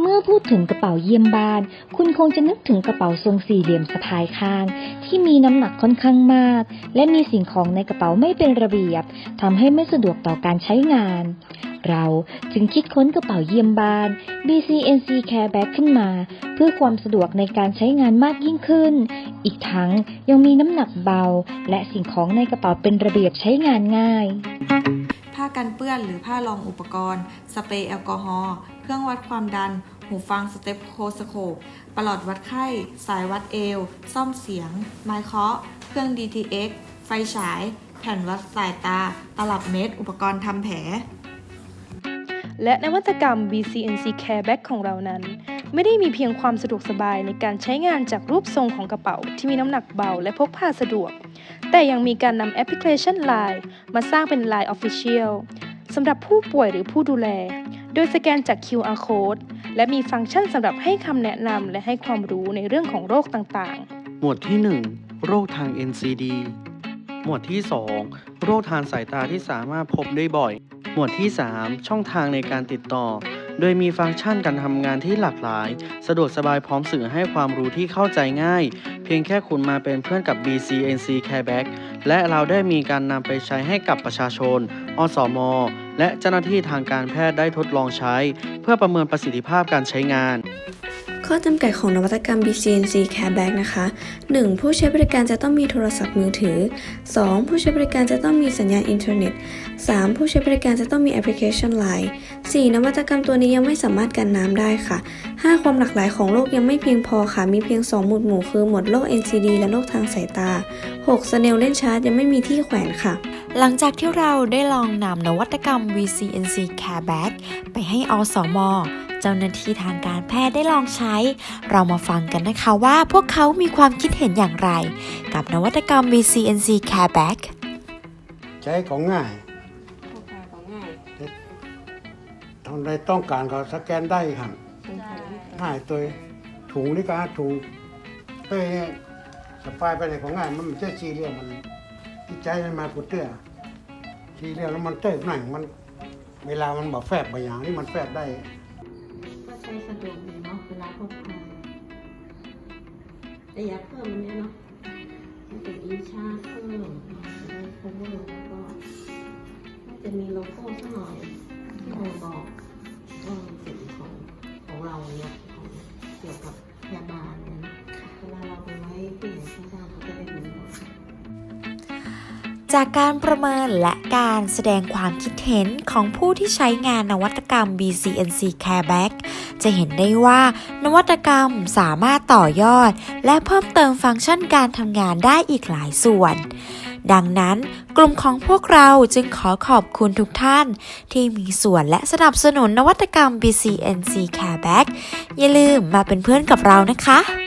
เมื่อพูดถึงกระเป๋าเยี่ยมบ้าน คุณคงจะนึกถึงกระเป๋าทรงสี่เหลี่ยมสะพายข้าง ที่มีน้ำหนักค่อนข้างมาก และมีสิ่งของในกระเป๋าไม่เป็นระเบียบทำให้ไม่สะดวกต่อการใช้งานเราจึงคิดค้นกระเป๋าเยี่ยมบ้าน BCNC Care Bag ขึ้นมา เพื่อความสะดวกในการใช้งานมากยิ่งขึ้น อีกทั้งยังมีน้ำหนักเบา และสิ่งของในกระเป๋าเป็นระเบียบใช้งานง่าย ผ้ากันเปื้อนหรือผ้ารองอุปกรณ์ สเปรย์แอลกอฮอล์ เครื่องวัดความดัน หูฟังสเตปโคสโคปปลอดวัดไข้ สายวัดเอว ซ่อมเสียง ไม้เคาะ เครื่อง DTX ไฟฉาย แผ่นวัดสายตา ตลับเมตรอุปกรณ์ทำแผล และนวัตกรรม BCNC Care Bag ของเรานั้น ไม่ได้มีเพียงความสะดวกสบายในการใช้งานจากรูปทรงของกระเป๋าที่มีน้ำหนักเบาและพกพาสะดวก แต่ยังมีการนำแอปพลิเคชัน Line มาสร้างเป็น Line Official สำหรับผู้ป่วยหรือผู้ดูแล โดยสแกนจาก QR Code และมีฟังก์ชันสำหรับให้คำแนะนำและให้ความรู้ในเรื่องของโรคต่างๆ หมวดที่ 1 โรคทาง NCD หมวดที่ 2 โรคทางสายตาที่สามารถพบได้บ่อย หมวดที่ 3 ช่องทางในการติดต่อ โดยมีฟังก์ชันการทำงานที่หลากหลาย สะดวกสบายพร้อมสื่อให้ความรู้ที่เข้าใจง่าย เพียงแค่คุณมาเป็นเพื่อนกับ BCNC Care Back และเราได้มีการนำไปใช้ให้กับประชาชน อสม และเจ้าหน้าที่ทางการแพทย์ได้ทดลองใช้ เพื่อประเมินประสิทธิภาพการใช้งาน ข้อจำกัดของนวัตกรรม BCNC Care Bag นะคะ 1. ผู้ใช้บริการจะต้องมีโทรศัพท์มือถือ 2. ผู้ใช้บริการจะต้องมีสัญญาณอินเทอร์เน็ต 3. ผู้ใช้บริการจะต้องมีแอปพลิเคชัน Line 4. นวัตกรรมตัวนี้ยังไม่สามารถกันน้ำได้ค่ะ 5. ความหลากหลายของโรคยังไม่เพียงพอค่ะ มีเพียง 2 หมวดหมู่คือหมวดโรค NCD และโรคทางสายตา 6. สเนลเล่นชาร์จยังไม่มีที่แขวนค่ะ หลังจากที่เราได้ลองนำนวัตกรรม VCNC Care Bag ไปให้อสมเจ้าหน้าที่ทางการแพทย์ได้ลองใช้ เรามาฟังกันนะคะว่าพวกเขามีความคิดเห็นอย่างไร กับนวัตกรรม VCNC Care Bag ใช้ของง่ายทำใดต้องการก็สแกนได้ครับง่ายตัวถุงนี่ก็ถุงเต้ยสปายไปไหนของง่ายมันไม่ใช่ซีเรียลมัน ที่ใจมันมาปุดเตื้อซีเรียลแล้วมันเต้ยหนังมัน เวลามันบอกแฟบไปอย่างนี้มันแฟบได้ ก็ใช้สะดวกดีเนาะเวลาพกพาแต่อยากเพิ่มมันเนี่ยเนาะมันเป็นอีชาเพิ่มได้ cover แล้วก็น่าจะมีโลโก้สักหน่อยที่บ่งบอกว่ามันเป็นของของเราเนี่ยของเกี่ยวกับพ จากการประเมินและการแสดงความคิดเห็นของผู้ที่ใช้งานนวัตกรรม BCNC Care Bag จะเห็นได้ว่านวัตกรรมสามารถต่อยอด และเพิ่มเติมฟังก์ชันการทำงานได้อีกหลายส่วน ดังนั้นกลุ่มของพวกเราจึงขอขอบคุณทุกท่าน ที่มีส่วนและสนับสนุนนวัตกรรม BCNC Care Bag อย่าลืมมาเป็นเพื่อนกับเรานะคะ